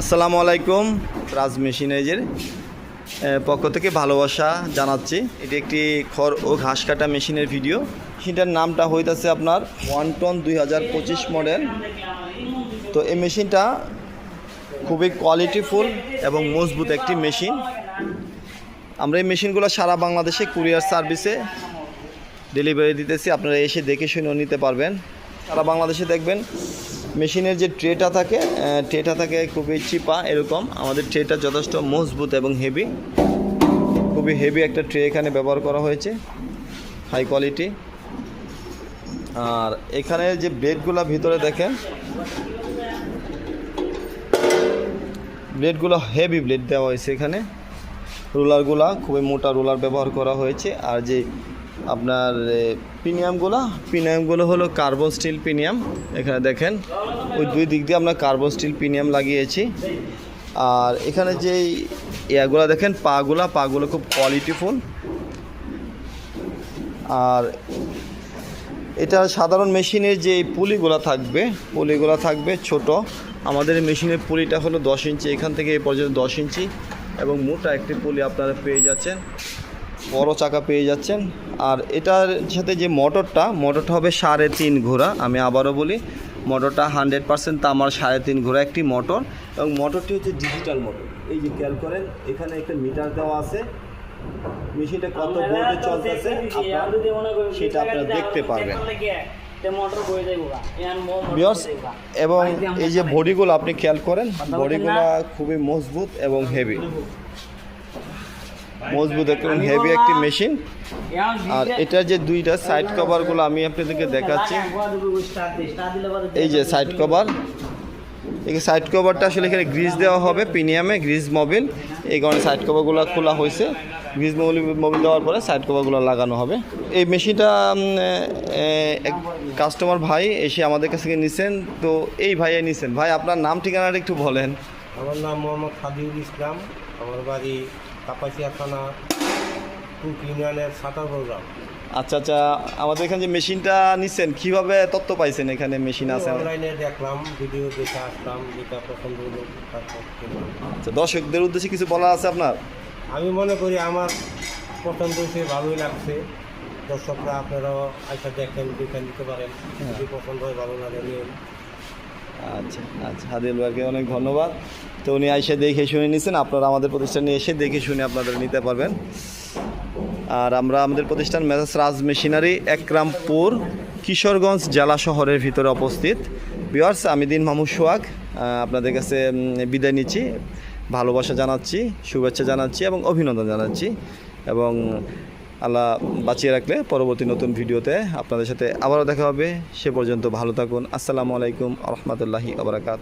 আসসালামু আলাইকুম। রাজ মেশিনাইজের পক্ষ থেকে ভালোবাসা জানাচ্ছি। এটি একটি খড় ও ঘাস কাটা মেশিনের ভিডিও। মেশিনটার নামটা হইতাছে আপনার ওয়ান টন দুই হাজার পঁচিশ মডেল। তো এই মেশিনটা খুবই কোয়ালিটিফুল এবং মজবুত একটি মেশিন। আমরা এই মেশিনগুলো সারা বাংলাদেশে কুরিয়ার সার্ভিসে ডেলিভারি দিতেছি। আপনারা এসে দেখে শুনেও নিতে পারবেন। সারা বাংলাদেশে দেখবেন মেশিনের যে ট্রেটা থাকে ট্রেটা থাকে খুবই চিপা, এরকম। আমাদের ট্রেটা যথেষ্ট মজবুত এবং হেভি খুবই হেভি একটা ট্রে এখানে ব্যবহার করা হয়েছে হাই কোয়ালিটি আর এখানে যে ব্লেডগুলো ভিতরে দেখেন, ব্লেডগুলো হেভি ব্লেড দেওয়া হয়েছে এখানে। রোলারগুলা, খুবই মোটা রোলার ব্যবহার করা হয়েছে। আর যে আপনার পিনিয়ামগুলো? পিনিয়ামগুলো হলো কার্বন স্টিল পিনিয়াম। এখানে দেখেন, ওই দুই দিক দিয়ে আমরা কার্বন স্টিল পিনিয়াম লাগিয়েছি। আর এখানে যে ইয়াগুলো দেখেন, পাগুলা, পাগুলো খুব কোয়ালিটিফুল আর এটা সাধারণ মেশিনের যে পুলিগুলো থাকবে পুলিগুলো থাকবে ছোট। আমাদের মেশিনের পুলিটা হলো দশ ইঞ্চি, এখান থেকে এই পর্যন্ত দশ ইঞ্চি। এবং মোটা একটি পুলি আপনারা পেয়ে যাচ্ছেন। বড় চাকা পেয়ে যাচ্ছেন। আর এটার সাথে যে মোটরটা মোটরটা হবে সাড়ে তিন ঘোড়া আমি আবারও বলি মোটরটা হান্ড্রেড পার্সেন্ট আমার সাড়ে তিন ঘোড়া একটি মোটর। এবং মোটরটি হচ্ছে ডিজিটাল মোটর এই যে খেয়াল করেন এখানে একটা মিটার দেওয়া আছে। মেশিনটা কত ভোল্টে চলতেছে সেটা আপনারা দেখতে পারবেন। এবং এই যে বডিগুলো আপনি খেয়াল করেন বডিগুলো খুবই মজবুত এবং হেভি মজবুত এবং হেভি একটি মেশিন আর এটার যে দুইটা সাইড কভারগুলো আমি আপনাদেরকে দেখাচ্ছি। এই যে সাইড কভার এই সাইড কভারটা আসলে এখানে গ্রিজ দেওয়া হবে প্রিমিয়ামে গ্রিজ মোবিল এই কারণে সাইড কভারগুলো খোলা হয়েছে। গ্রিজ মোবিল মোবিল দেওয়ার পরে সাইড কভারগুলো লাগানো হবে। এই মেশিনটা এক কাস্টমার ভাই এসে আমাদের কাছ থেকে নিছেন। তো এই ভাইয়া নিছেন। ভাই আপনার নাম ঠিকানাটা একটু বলেন। আমার নাম মোহাম্মদ খাদিউল ইসলাম। আমার বাড়ি কাপাসিয়া থানা কুক ইউনিয়নের সাঁতার প্রোগ্রাম আচ্ছা আচ্ছা আমাদের এখানে যে মেশিনটা নিছেন কীভাবে তথ্য পাইছেন এখানে মেশিন আছে? অনলাইনে দেখলাম ভিডিও দেখে আসলাম যেটা পছন্দ হলো আচ্ছা দর্শকদের উদ্দেশ্যে কিছু বলা আছে আপনার? আমি মনে করি আমার পছন্দ হয়েছে ভালোই লাগছে। দর্শকরা আপনারাও আইসা দেখেন দেখে নিতে পারেন। যদি পছন্দ হয় ভালো লাগে নিয়ে আচ্ছা আচ্ছা হাদিল ভাইকে অনেক ধন্যবাদ। তো উনি এসে দেখে শুনে নিয়েছেন আপনারা আমাদের প্রতিষ্ঠানে এসে দেখে শুনে আপনাদের নিতে পারবেন। আর আমরা আমাদের প্রতিষ্ঠান মেসাজ রাজ মেশিনারি একরামপুর কিশোরগঞ্জ জেলা শহরের ভিতরে অবস্থিত। বিয়ার্স আমি দিন সোহাগ আহ, আপনাদের কাছে বিদায় নিচ্ছি। ভালোবাসা জানাচ্ছি শুভেচ্ছা জানাচ্ছি এবং অভিনন্দন জানাচ্ছি। এবং আল্লাহ বাঁচিয়ে রাখলে পরবর্তী নতুন ভিডিওতে আপনাদের সাথে আবারও দেখা হবে। সে পর্যন্ত ভালো থাকুন। আসসালামু আলাইকুম রহমতুল্লাহি আবরাকাত